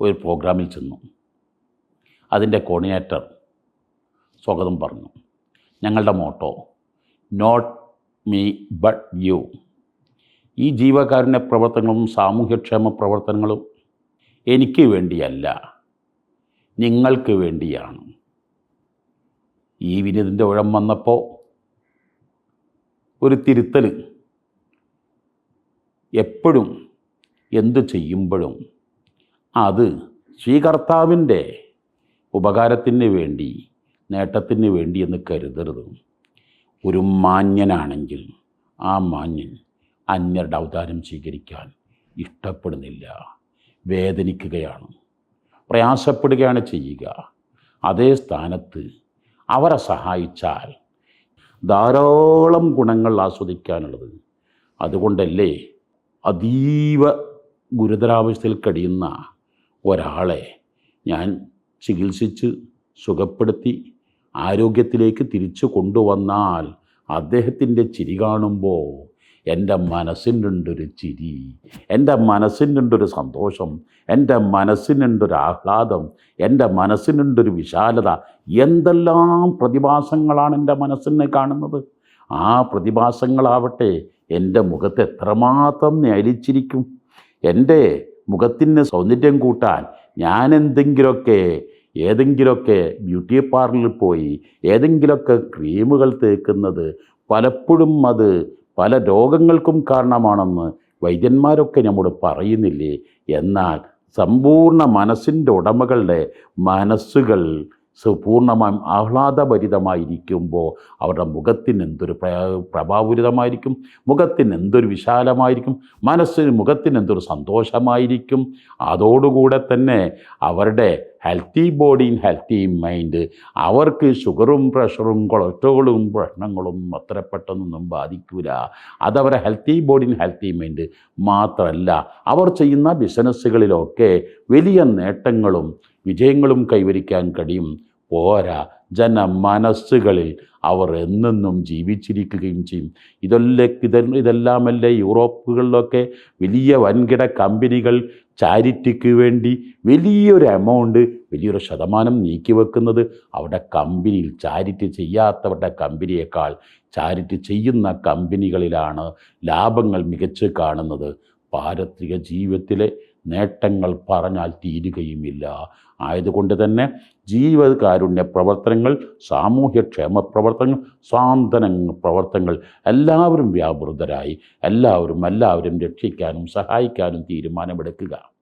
ഒരു പ്രോഗ്രാമിൽ ചെന്നു. അതിന്റെ കോർഡിനേറ്റർ സ്വാഗതം പറഞ്ഞു. ഞങ്ങളുടെ motto not me but you. ഈ ജീവകാരുണ്യ പ്രവർത്തനങ്ങളും സാമൂഹ്യക്ഷേമ പ്രവർത്തനങ്ങളും എനിക്ക് വേണ്ടിയല്ല നിങ്ങൾക്ക് വേണ്ടിയാണ്. ഈ വിനീതിന്റെ ഉഴം വന്നപ്പോൾ ഒരു തിരുത്തൽ എപ്പോഴും എന്തു ചെയ്യുമ്പോഴും അത് സ്വീകർത്താവിന്റെ ഉപകാരത്തിന് വേണ്ടി നേട്ടത്തിന് വേണ്ടി എന്ന് കരുതരുത്. ഒരു മാന്യനാണെങ്കിൽ ആ മാന്യൻ അന്യരുടെ അവതാരം സ്വീകരിക്കാൻ ഇഷ്ടപ്പെടുന്നില്ല. വേദനിക്കുകയാണ്. പ്രയാസപ്പെടുകയാണ് ചെയ്യുക. അതേ സ്ഥാനത്ത് അവരെ സഹായിച്ചാൽ ധാരാളം ഗുണങ്ങൾ ആസ്വദിക്കാനുള്ളത്. അതുകൊണ്ടല്ലേ അതീവ ഗുരുതരാവസ്ഥയിൽ കഴിയുന്ന ഒരാളെ ഞാൻ ചികിത്സിച്ച് സുഖപ്പെടുത്തി ആരോഗ്യത്തിലേക്ക് തിരിച്ചു കൊണ്ടുവന്നാൽ അദ്ദേഹത്തിന്റെ ചിരി കാണുമ്പോൾ എന്റെ മനസ്സിനുണ്ടൊരു ചിരി എന്റെ മനസ്സിനുണ്ടൊരു സന്തോഷം എന്റെ മനസ്സിനുണ്ടൊരു ആഹ്ലാദം എന്റെ മനസ്സിനുണ്ടൊരു വിശാലത എന്തെല്ലാം പ്രതിഭാസങ്ങളാണ് എന്റെ മനസ്സിനെ കാണുന്നത്? ആ പ്രതിഭാസങ്ങളാവട്ടെ എന്റെ മുഖത്ത് എത്രമാത്രം ഞരിച്ചിരിക്കും എന്റെ മുഖത്തിന് സൗന്ദര്യം കൂട്ടാൻ ഞാൻ എന്തെങ്കിലുമൊക്കെ ഏതെങ്കിലുമൊക്കെ ബ്യൂട്ടി പാർലറിൽ പോയി ഏതെങ്കിലുമൊക്കെ ക്രീമുകൾ തേക്കുന്നത് പലപ്പോഴും അത് പല രോഗങ്ങൾക്കും കാരണമാണെന്ന് വൈദ്യന്മാരൊക്കെ നമ്മോട് പറയുന്നില്ലേ? എന്നാൽ സമ്പൂർണ മനസ്സിന്റെ ഉടമകളുടെ മനസ്സുകൾ പൂർണമായും ആഹ്ലാദഭരിതമായിരിക്കുമ്പോൾ അവരുടെ മുഖത്തിന് എന്തൊരു പ്ര- പ്രഭാപൂരിതമായിരിക്കും മുഖത്തിന് എന്തൊരു വിശാലമായിരിക്കും? മനസ്സിന് മുഖത്തിന് എന്തൊരു സന്തോഷമായിരിക്കും? അതോടുകൂടെ തന്നെ അവരുടെ ഹെൽത്തി ബോഡിയും ഹെൽത്തി മൈൻഡ് അവർക്ക് ഷുഗറും പ്രഷറും കൊളസ്ട്രോളും പ്രശ്നങ്ങളും അത്ര പെട്ടെന്നൊന്നും ബാധിക്കില്ല അതവരെ ഹെൽത്തി ബോഡിയും ഹെൽത്തി മൈൻഡ് മാത്രമല്ല അവർ ചെയ്യുന്ന ബിസിനസ്സുകളിലൊക്കെ വലിയ നേട്ടങ്ങളും വിജയങ്ങളും കൈവരിക്കാൻ കഴിയും. പോരാ. ജന മനസ്സുകളിൽ അവർ എന്നെന്നും ജീവിച്ചിരിക്കുകയും ചെയ്യും. ഇതെല്ലാം ഇത ഇതെല്ലാമല്ലേ യൂറോപ്പുകളിലൊക്കെ വലിയ വൻകിട കമ്പനികൾ ചാരിറ്റിക്ക് വേണ്ടി വലിയൊരു എമൗണ്ട് വലിയൊരു ശതമാനം നീക്കി വെക്കുന്നത് അവിടെ കമ്പനിയിൽ ചാരിറ്റി ചെയ്യാത്തവരുടെ കമ്പനിയേക്കാൾ ചാരിറ്റി ചെയ്യുന്ന കമ്പനികളിലാണ് ലാഭങ്ങൾ മികച്ച് കാണുന്നത്. പാരത്രിക ജീവിതത്തിലെ നേട്ടങ്ങൾ പറഞ്ഞാൽ തീരുകയുമില്ല. ആയതുകൊണ്ട് തന്നെ ജീവകാരുണ്യ പ്രവർത്തനങ്ങൾ സാമൂഹ്യക്ഷേമ പ്രവർത്തനങ്ങൾ സാന്ത്വന പ്രവർത്തനങ്ങൾ എല്ലാവരും വ്യാപൃതരായി. എല്ലാവരും എല്ലാവരും രക്ഷിക്കാനും സഹായിക്കാനും തീരുമാനമെടുക്കുക.